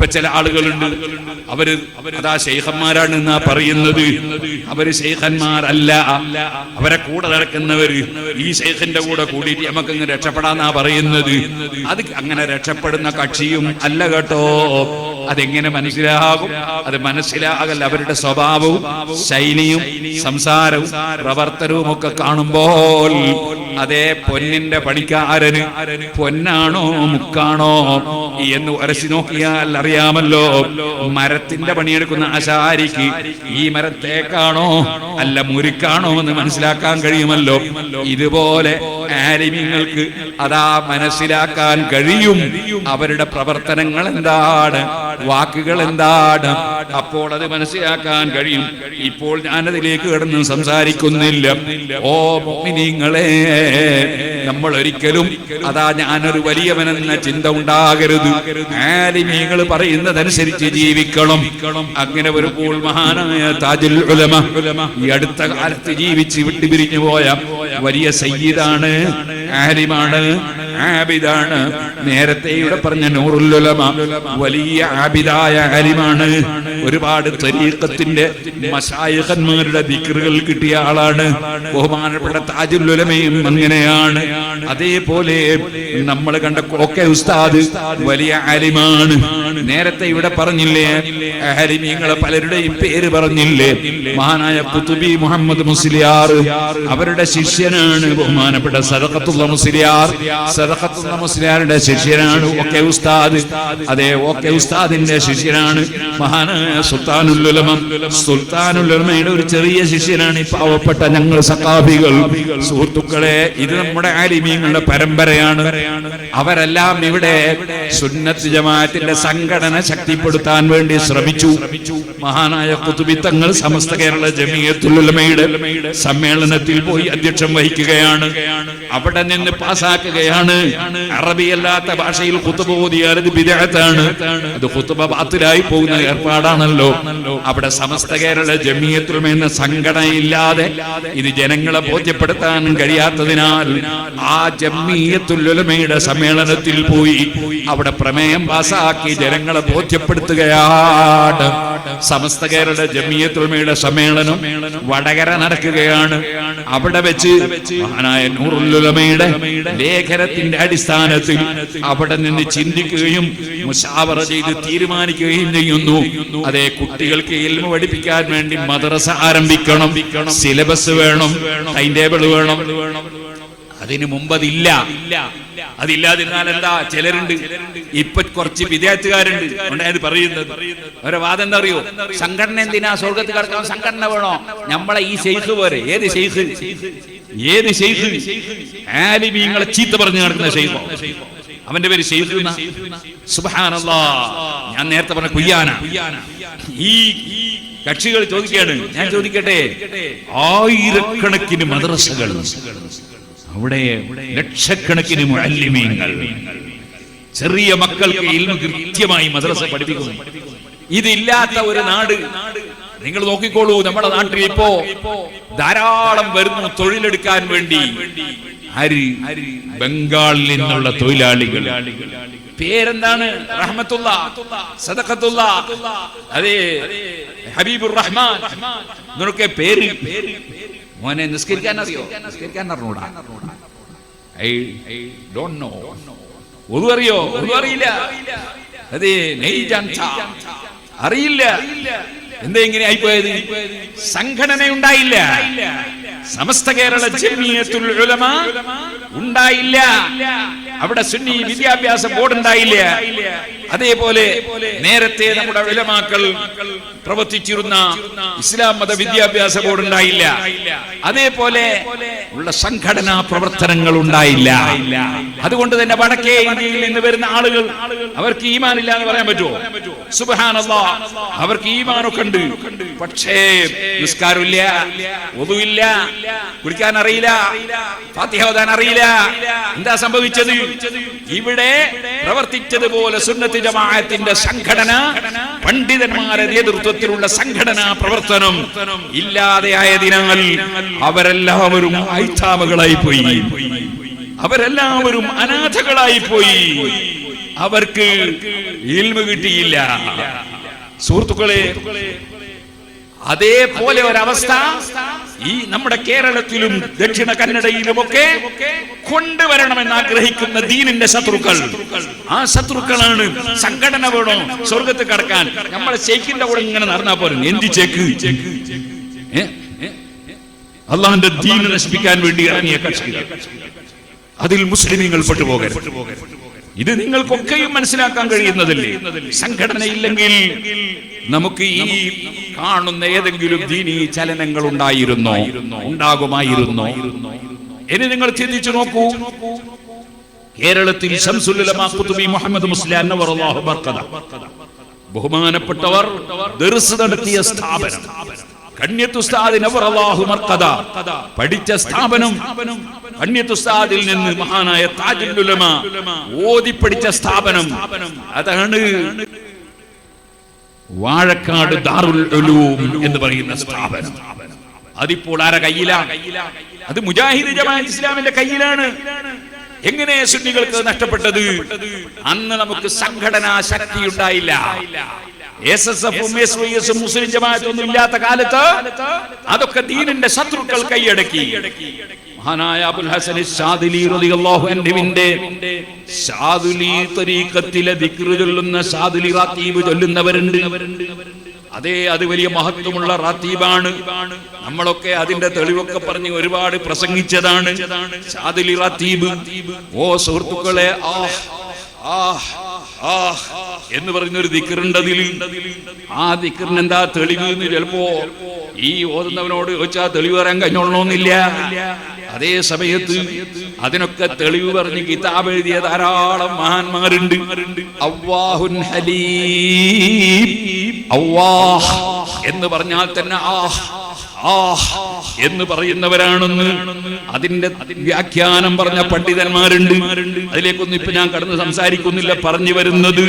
ഇപ്പൊ ചില ആളുകളുണ്ട്. അവർ അതാ ശൈഖന്മാരാണ് എന്നാ പറയുന്നത്. അവർ ശൈഖന്മാരല്ല. അവരെ കൂടെ നടക്കുന്നവര് ഈ ശൈഖിന്റെ കൂടെ കൂടിയിട്ട് നമുക്ക് ഇങ്ങനെ രക്ഷപ്പെടാന്നാ പറയുന്നത്. അത് അങ്ങനെ രക്ഷപ്പെടുന്ന കക്ഷിയും അല്ല കേട്ടോ. അതെങ്ങനെ മനസ്സിലാകും? അത് മനസ്സിലാകൽ അവരുടെ സ്വഭാവവും ശൈലിയും സംസാരവും പ്രവർത്തനവും ഒക്കെ കാണുമ്പോൾ അതേ പൊന്നിന്റെ പണിക്കാരന് പൊന്നാണോ മുക്കാണോ? എന്ന് ഉരസി നോക്കിയാൽ അറിയാമല്ലോ. മരത്തിന്റെ പണിയെടുക്കുന്ന ആശാരിക്ക് ഈ മരത്തേക്കാണോ അല്ല മുരുക്കാണോ എന്ന് മനസ്സിലാക്കാൻ കഴിയുമല്ലോ. ഇതുപോലെ ആലിമ്യങ്ങൾക്ക് അതാ മനസ്സിലാക്കാൻ കഴിയും. അവരുടെ പ്രവർത്തനങ്ങൾ എന്താണ്? വാക്കുകൾ എന്താണ് അപ്പോൾ അത് മനസ്സിലാക്കാൻ കഴിയും. ഇപ്പോൾ ഞാനതിലേക്ക് കിടന്ന് സംസാരിക്കുന്നില്ല. ഓ മോമിനിങ്ങളെ നമ്മൾ ഒരിക്കലും അതാ ഞാനൊരു വലിയവനെന്ന ചിന്ത ഉണ്ടാകരുത്. ആലിമീങ്ങൾ പറയുന്നതനുസരിച്ച് ജീവിക്കണം. അങ്ങനെ ഒരു പോൾ മഹാനായ താജുൽ ഉലമ ഈ അടുത്ത കാലത്ത് ജീവിച്ച് വിട്ടുപിരിഞ്ഞു പോയ വലിയ സയ്യിദാണ് ആലിമാണ്. ആബിദാണ്. നേരത്തെ ഇവിടെ പറഞ്ഞ നൂറുല്ലുലമ വലിയ ആബിദായ ആലിമാണ് ഒരുപാട് തരീക്കത്തിന്റെ മശായകന്മാരുടെ ദിക്റുകൾ കിട്ടിയ ആളാണ്. ബഹുമാനപ്പെട്ട താജുല്ലുലമയും അങ്ങനെയാണ്. അതേപോലെ നമ്മൾ കണ്ട ഒക്കെ ഉസ്താദ് വലിയ ആലിമാണ്. നേരത്തെ ഇവിടെ പറഞ്ഞില്ലേ ആലിമീങ്ങളെ പലരുടെയും പേര് പറഞ്ഞില്ലേ മഹാനായ കുത്തുബി മുഹമ്മദ് മുസ്ലിയാർ അവരുടെ ശിഷ്യനാണ് ബഹുമാനപ്പെട്ട സദഖത്തുള്ള മുസ്ലിയാർ. സദഖത്തുള്ള മുസ്ലിയാരുടെ ശിഷ്യനാണ് ഒക്കെ ഉസ്താദ്. അതെ ഒക്കെ ഉസ്താദിന്റെ ശിഷ്യനാണ് മഹാനായ സുൽത്താനുല്ലുലമയുടെ ഒരു ചെറിയ ശിഷ്യനാണ് ഈ പാവപ്പെട്ട ഞങ്ങൾ സഖാബികൾ സുഹൃത്തുക്കളെ ഇത് നമ്മുടെ ആലിമീങ്ങളുടെ പരമ്പരയാണ്. അവരെല്ലാം ഇവിടെ സുന്നത്ത് ജമാഅത്തിന്റെ സംഘടന ശക്തിപ്പെടുത്താൻ വേണ്ടി ശ്രമിച്ചു. മഹാനായ കുത്തുബിത്തങ്ങൾ സമസ്ത കേരള ജമിയത്തുലമയുടെ സമ്മേളനത്തിൽ പോയി അധ്യക്ഷം വഹിക്കുകയാണ്. അവിടെ നിന്ന് പാസാക്കുകയാണ്. അറബിയല്ലാത്ത ഭാഷയിൽ കുത്തുബ ഓതിയാൽ അത് ബിദഅത്താണ്. അത് കുത്തുബ ബാത്തിലായി പോകുന്ന ഏർപ്പാടാണല്ലോ അവിടെ സമസ്ത കേരള ജമിയത്തുലമ എന്ന സംഘടനയില്ലാതെ ഇത് ജനങ്ങളെ ബോധ്യപ്പെടുത്താൻ കഴിയാത്തതിനാൽ ആ ജമിയത്തുലമയുടെ സമ്മേളനത്തിൽ പോയി അവിടെ പ്രമേയം പാസാക്കി ജനങ്ങളെ ബോധ്യപ്പെടുത്തുകയാണ്. സമസ്ത കേരള ജമിയത്തുലമയുടെ സമ്മേളനം വടകര നടക്കുകയാണ്. അവിടെ വെച്ച് മഹാനായ നൂറുല്ലുലമയുടെ ലേഖനത്തിന്റെ അടിസ്ഥാനത്തിൽ അവിടെ നിന്ന് ചിന്തിക്കുകയും മുഷാവറ ചെയ്ത് തീരുമാനിക്കുകയും ചെയ്യുന്നു. അതേ കുട്ടികൾക്ക് എൽമ പഠിപ്പിക്കാൻ വേണ്ടി മദ്രസ ആരംഭിക്കണം. സിലബസ് വേണം. ടൈം ടേബിൾ വേണം. അതിനു മുമ്പ് അതില്ല അതില്ലാതിരുന്നാൽ എന്താ? ചിലരുണ്ട്. ഇപ്പൊ കുറച്ച് വിദേശത്തുകാരുണ്ട് ഉണ്ടായത് പറയുന്നത്. അവരെ വാദം എന്താ അറിയോ? സംഘടന എന്തിനാ സ്വർഗത്തിൽ കിടക്കാൻ സംഘടന വേണോ? നമ്മളെ ഈ ഷെയ്ഖ് പോരെ. ഏത് ഷെയ്ഖ് ഏത് ഷെയ്ഖ് ആലിമീങ്ങളെ ചീത്ത പറഞ്ഞു നടക്കുന്ന ഷെയ്ഖോ അവന്റെ പേര് ഞാൻ നേരത്തെ പറഞ്ഞ കുയ്യാന. ഈ കക്ഷികൾ ചോദിക്കുകയാണ്. ഞാൻ ചോദിക്കട്ടെ? ആയിരക്കണക്കിന് മദ്രസകൾ. അവിടെ ലക്ഷക്കണക്കിന് മുഅല്ലിമീങ്ങൾ. ചെറിയ മക്കൾക്ക് ഇൽമ കൃത്യമായി മദ്രസ പഠിപ്പിക്കുന്നു. ഇതില്ലാത്ത ഒരു നാട്. നിങ്ങൾ നോക്കിക്കോളൂ നമ്മുടെ നാട്ടിൽ ഇപ്പോ ധാരാളം വരുന്നു തൊഴിലെടുക്കാൻ വേണ്ടി. ഹരി ബംഗാളിൽ നിന്നുള്ള തൊഴിലാളികൾ. പേരെന്താണ്? റഹ്മത്തുള്ള അതെ ഹബീബുർ റഹ്മാൻ. നിനക്ക് പേര്? മോനെ നിസ്കരിക്കാൻ അറിയോ? നിസ്കരിക്കാൻ അറിഞ്ഞൂടാ. I I know. ഒതു അറിയോ ഒതു അറിയില്ല അതെ അറിയില്ല. എന്താ ഇങ്ങനെ ആയിപ്പോയത്? സംഘടന ഉണ്ടായില്ല സമസ്ത കേരള ജമിയത്തുൽ ഉലമ ഉണ്ടായില്ല. അവിടെ സുന്നി വിദ്യാഭ്യാസ ബോർഡ് ഉണ്ടായില്ല. അതേപോലെ നേരത്തെ നമ്മുടെ ഉലമാക്കൾ പ്രവർത്തിച്ചിരുന്ന ഇസ്ലാം മത വിദ്യാഭ്യാസ ബോർഡ് ഉണ്ടായില്ല. അതേപോലെ ഉള്ള സംഘടനാ പ്രവർത്തനങ്ങൾ ഉണ്ടായില്ല. അതുകൊണ്ട് തന്നെ വടക്കേ ഇന്ത്യയിൽ നിന്ന് വരുന്ന ആളുകൾ അവർക്ക് ഈമാനില്ല എന്ന് പറയാൻ പറ്റുമോ? സുബഹാനല്ലാ. അവർക്ക് ഈമാനൊക്കെ ഉണ്ട്. പക്ഷേ നിസ്കാരമില്ല ഒതുവില്ല കുടിക്കാൻ അറിയില്ല ഫാത്തിഹ ഓതാൻ അറിയില്ല. എന്താ സംഭവിച്ചത്? ഇവിടെ പ്രവർത്തിച്ചതുപോലെ സുന്നത്തി ജമാഅത്തിന്റെ സംഘടന പണ്ഡിതന്മാരെ നേതൃത്വത്തിലുള്ള സംഘടനാ പ്രവർത്തനം ഇല്ലാതെയായതിനാൽ അവരെല്ലാവരും ഐത്താമകളായി പോയി. അവരെല്ലാവരും അനാഥകളായി പോയി. അവർക്ക് ഇൽമ കിട്ടിയില്ല. സുഹൃത്തുക്കളെ അതേപോലെ ഒരവസ്ഥ ഈ നമ്മുടെ കേരളത്തിലും ദക്ഷിണ കന്നഡയിലുമൊക്കെ കൊണ്ടുവരണമെന്ന് ആഗ്രഹിക്കുന്ന ദീനിന്റെ ശത്രുക്കൾ. ആ ശത്രുക്കളാണ് സംഘടന വേണോ? സ്വർഗത്ത് കടക്കാൻ. നമ്മളെ ചേക്കിന്റെ കൂടെ ഇങ്ങനെ നടന്നാ പോലും എന്തി ചേക്ക്? അള്ളാഹിന്റെ ദീന് നശിപ്പിക്കാൻ വേണ്ടി ഇറങ്ങിയ കക്ഷികൾ. അതിൽ മുസ്ലിമീങ്ങൾ പെട്ടുപോകരുത്. ഇത് നിങ്ങൾക്കൊക്കെയും മനസ്സിലാക്കാൻ കഴിയുന്നതല്ലേ? സംഘടനയില്ലെങ്കിൽ നമുക്ക് ഈ കാണുന്ന ഏതെങ്കിലും ദീനി ചലനങ്ങൾ ഉണ്ടായിരുന്നോ ഉണ്ടാകുമായിരുന്നോ? ഇനി നിങ്ങൾ ചിന്തിച്ചു നോക്കൂ. കേരളത്തിൽ മുഹമ്മദ് ബഹുമാനപ്പെട്ടവർ നടത്തിയ സ്ഥാപനം. പഠിച്ച സ്ഥാപനം കണ്യത്തുസ്താദിൽ നിന്ന് മഹാനായ താജുൽ ഉലമ ഓതി പഠിച്ച സ്ഥാപനം. അതാണ് വാഴക്കാട് ദാറുൽ ഉലൂം എന്ന് പറയുന്ന സ്ഥാപനം. അതിപ്പോൾ ആരെ കയ്യിലാണ് അത് മുജാഹിദ് ജമാഅത്ത് ഇസ്ലാമിന്റെ കയ്യിലാണ്. എങ്ങനെ സുന്നികൾക്ക് നഷ്ടപ്പെട്ടത്? അന്ന് നമുക്ക് സംഘടനാ ശക്തി ഉണ്ടായില്ല. എസ് എസ് എഫും എസ് വൈ എസും മുസ്ലിം ജമാഅത്തൊന്നും ഇല്ലാത്ത കാലത്ത് അതൊക്കെ ദീനിന്റെ ശത്രുക്കൾ കൈയടക്കി. മഹാനായ അബുൽ ഹസൻ ഷാദിലി റളിയല്ലാഹു അൻഹുവിന്റെ ഷാദുലി തരീഖത്തിലെ ദിക്റ് ചൊല്ലുന്ന ഷാദുലി റാത്തീബ് ചൊല്ലുന്നവരുണ്ട്. അതേ അത് വലിയ മഹത്വമുള്ള റാത്തീബാണ്. നമ്മളൊക്കെ അതിന്റെ തെളിവൊക്കെ പറഞ്ഞ് ഒരുപാട് പ്രസംഗിച്ചതാണ്. ഷാദുലി റാത്തീബ്. ഓ സുഹൃത്തുക്കളെ ആഹ് ആഹ്. ആഹ് എന്ന് പറയുന്ന ഒരു ദിക്കറുണ്ട് ആ ദിക്കറിന് എന്താ തെളിവ് എന്ന് ചിലപ്പോ ഈ ഓതുന്നവനോട് ചോദിച്ചാൽ തെളിവ് പറയാൻ കഴിഞ്ഞോളണമെന്നില്ല അതേ സമയത്ത് അതിനൊക്കെ തെളിവ് പറഞ്ഞ് കിതാബ് എഴുതിയ ധാരാളം മഹാന്മാരുണ്ട്. അവ്വാഹുൻ ഹലീം. അവ്വാഹ് എന്ന് പറഞ്ഞാൽ തന്നെ ആഹ്. എന്ന് പറയുന്നവരാണെന്ന് അതിന്റെ വ്യാഖ്യാനം പറഞ്ഞ പണ്ഡിതന്മാരുണ്ട്. അതിലേക്കൊന്നും ഇപ്പൊ ഞാൻ കടന്ന് സംസാരിക്കുന്നില്ല പറഞ്ഞു വരുന്നത്.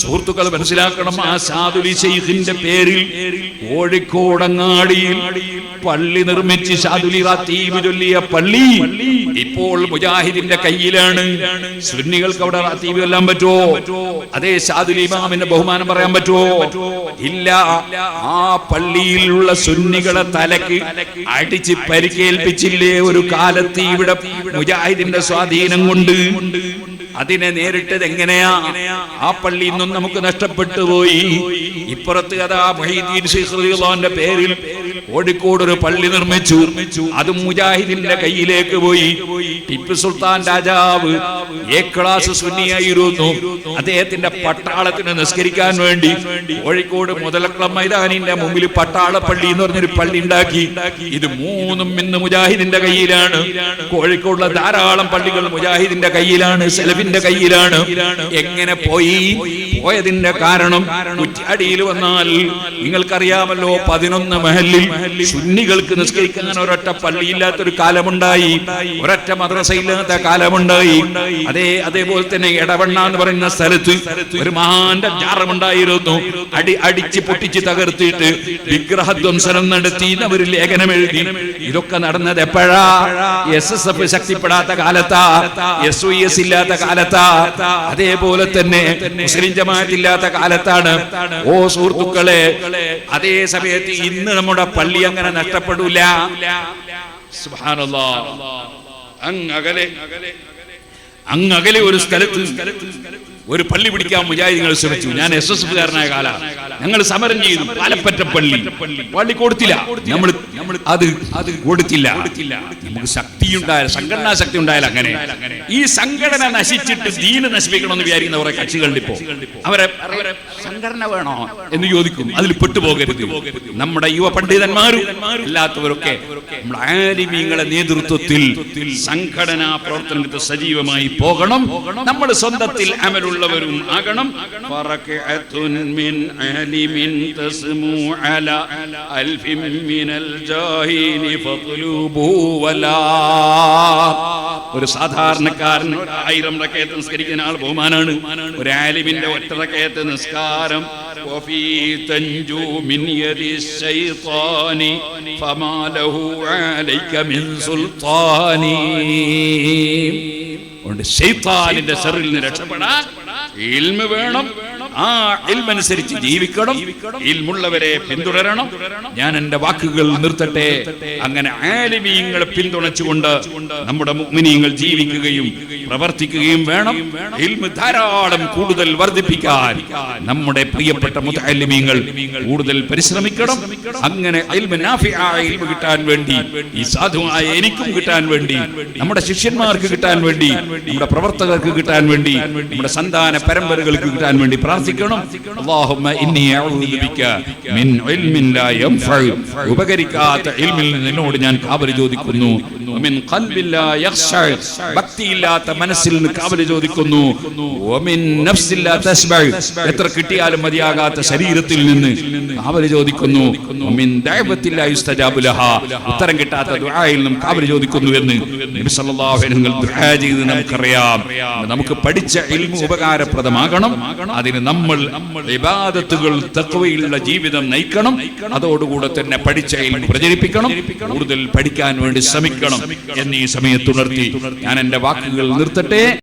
സുഹൃത്തുക്കൾ മനസ്സിലാക്കണം ആ സാധുലി ഷെയ്ഖിന്റെ പേരിൽ കോഴിക്കോടങ്ങാടിയിൽ പള്ളി നിർമ്മിച്ച് സാധുലി റാത്തീബ് ചൊല്ലിയ പള്ളി ഇപ്പോൾ മുജാഹിദിന്റെ കയ്യിലാണ്. സുന്നികൾക്ക് അവിടെ റാത്തീബ് കൊല്ലാൻ പറ്റുമോ? അതേ സാധുലി ഇമാമിന്റെ ബഹുമാനം പറയാൻ പറ്റുമോ? ഇല്ല. ആ പള്ളിയിലുള്ള സുന്നികളെ തലക്ക് അടിച്ച് പരിക്കേൽപ്പിച്ചില്ലേ ഒരു കാലത്ത് ഇവിടെ മുജാഹിദിന്റെ സ്വാധീനം കൊണ്ട്? അതിനെ നേരിട്ടത് എങ്ങനെയാ? ആ പള്ളിയിൽ നിന്നും നമുക്ക് നഷ്ടപ്പെട്ടു പോയി. ഇപ്പുറത്ത് കഥാ മൊഹീദ്ദീൻ ശ്രീ പേരിൽ കോഴിക്കോട് ഒരു പള്ളി നിർമ്മിച്ചു. അത് മുജാഹിദിന്റെ കയ്യിലേക്ക് പോയി. ടിപ്പു സുൽത്താൻ രാജാവ് എ ക്ലാസ് സുന്നിയായിരുന്നു. അദ്ദേഹത്തിന്റെ പട്ടാളത്തിന് നിസ്കരിക്കാൻ വേണ്ടി കോഴിക്കോട് മുതലക്കളം മൈതാനിന്റെ മുമ്പിൽ പട്ടാള പള്ളി എന്ന് പറഞ്ഞൊരു പള്ളി ഉണ്ടാക്കി. ഇത് മൂന്നും ഇന്ന് മുജാഹിദിന്റെ കയ്യിലാണ്. കോഴിക്കോടുള്ള ധാരാളം പള്ളികൾ മുജാഹിദിന്റെ കയ്യിലാണ്. സെലഫിന്റെ കയ്യിലാണ്. എങ്ങനെ പോയി? പോയതിന്റെ കാരണം കുറ്റാടിയിൽ വന്നാൽ നിങ്ങൾക്കറിയാമല്ലോ പതിനൊന്ന് മഹലിൽ സുന്നികൾക്ക് നിസ്കരിക്കാൻ ഒരൊറ്റ പള്ളിയില്ലാത്തൊരു കാലമുണ്ടായി. ഒരൊറ്റ മദ്രസയില്ലാത്ത കാലമുണ്ടായി. അതേ അതേപോലെ തന്നെ ഇടവണ്ണ എന്ന് പറയുന്ന സ്ഥലത്ത് ഒരു മഹാന്റെ ജാറമുണ്ടായിരുന്നു അടി അടിച്ച് പൊട്ടിച്ച് തകർത്തിട്ട് വിഗ്രഹധ്വംസനം നടത്തി ഒരു ലേഖനം എഴുതി. ഇതൊക്കെ നടന്നത് എപ്പോഴാ? എസ് എസ് എഫ് ശക്തിപ്പെടാത്ത കാലത്താ? എസ് എസ് ഇല്ലാത്ത കാലത്താ? അതേപോലെ തന്നെ മുസ്ലിം ജമാഅത്ത് ഇല്ലാത്ത കാലത്താണ്. ഓ സുഹൃത്തുക്കളെ അതേ സമയത്ത് ഇന്ന് നമ്മുടെ പള്ളി അങ്ങനെ നഷ്ടപ്പെടൂല. അങ്ങകലെ അങ്ങകലെ ഒരു സ്ഥലത്ത് ഒരു പള്ളി പിടിക്കാൻ മുജാഹിദികൾ ശ്രമിച്ചു. ഞാൻ എസ് എസ് കാരനായ കാല ഞങ്ങൾ സമരം ചെയ്തു. പാലപ്പറ്റ പള്ളി. പള്ളി കൊടുത്തില്ല. നമ്മൾ അത് അത് കൊടുത്തില്ല. നമുക്ക് ശക്തി ഉണ്ടായ സംഘടനാ ശക്തി ഉണ്ടായാലും അങ്ങനെ. ഈ സംഘടന നശിച്ചിട്ട് ദീന് നശിപ്പിക്കണമെന്ന് വിചാരിക്കുന്ന കുറെ കക്ഷികളുണ്ട് ഇപ്പോ. അവരെ സംഘടന വേണോ എന്ന് ചോദിക്കും. അതിൽ പെട്ടുപോകരുത്. നമ്മുടെ യുവ പണ്ഡിതന്മാരും അല്ലാത്തവരൊക്കെ നമ്മുടെ ആലിമീങ്ങളെ നേതൃത്വത്തിൽ സംഘടനാ പ്രവർത്തനത്തിൽ സജീവമായി പോകണം. നമ്മൾ സ്വന്തത്തിൽ അമലുള്ളവരും ആകണം. ഒരു സാധാരണക്കാരൻ ആയിരം റക്കയത്ത് നിസ്കരിക്കുന്ന ആൾ ബഹുമാനാണ്. ഒരു ആലിമിന്റെ ഒറ്റ റക്കയത്ത് നിസ്കാരം. وفي تنجو من يد الشيطان فما له عليك من سلطان അതുകൊണ്ട് ശൈത്താനിന്റെ സെറിൽ നിന്ന് രക്ഷപ്പെടാൻ ഇൽമ വേണം ആ ഇൽമനുസരിച്ച് ജീവിക്കണം ഇൽമുള്ളവരെ പിന്തുടരണം. ഞാൻ എന്റെ വാക്കുകൾ നിർത്തട്ടെ. അങ്ങനെ ആലിമീങ്ങളെ പിന്തുണച്ചുകൊണ്ട് നമ്മുടെ മുഅ്മിനീങ്ങൾ ജീവിക്കുകയും പ്രവർത്തിക്കുകയും വേണം. ഇൽമ ധാരാളം കൂടുതൽ വർദ്ധിപ്പിക്കാൻ നമ്മുടെ പ്രിയപ്പെട്ട മുത്തല്ലിമീങ്ങൾ കൂടുതൽ പരിശ്രമിക്കണം. അങ്ങനെ ഇൽമ് കിട്ടാൻ വേണ്ടി ഈ സാധുവായ എനിക്കും കിട്ടാൻ വേണ്ടി നമ്മുടെ ശിഷ്യന്മാർക്ക് കിട്ടാൻ വേണ്ടി നമ്മുടെ പ്രവർത്തകർക്ക് കിട്ടാൻ വേണ്ടി നമ്മുടെ സന്താന പരമ്പരകൾക്ക് കിട്ടാൻ വേണ്ടി പ്രാർത്ഥിക്കണം. യൻഫഉ ഉപകരിക്കാത്ത ഇൽമിൽ നിന്ന് നിന്നോട് ഞാൻ കാവൽ ചോദിക്കുന്നു. ഭക്തിയില്ലാത്ത മനസ്സിൽ നിന്ന് കാവൽ ചോദിക്കുന്നു. എത്ര കിട്ടിയാലും മതിയാകാത്ത ശരീരത്തിൽ നിന്ന് കാവൽ ചോദിക്കുന്നു. ഉത്തരം കിട്ടാത്ത ദുആയിൽ നിന്നും കാവൽ ചോദിക്കുന്നു എന്ന് നബി സല്ലല്ലാഹു അലൈഹി വസല്ലം ദുആ ചെയ്ത് നമുക്കറിയാം. നമുക്ക് പഠിച്ച ഇൽമു ഉപകാരപ്രദമാകണം. അതിന് നമ്മൾ ഇബാദത്തുകൾ തക്കവയിലുള്ള ജീവിതം നയിക്കണം. അതോടുകൂടെ തന്നെ പഠിച്ച പ്രചരിപ്പിക്കണം. കൂടുതൽ പഠിക്കാൻ വേണ്ടി ശ്രമിക്കണം. എന്നീ സമയത്തുണർത്തി ഞാൻ എന്റെ വാക്കുകൾ നിർത്തട്ടെ.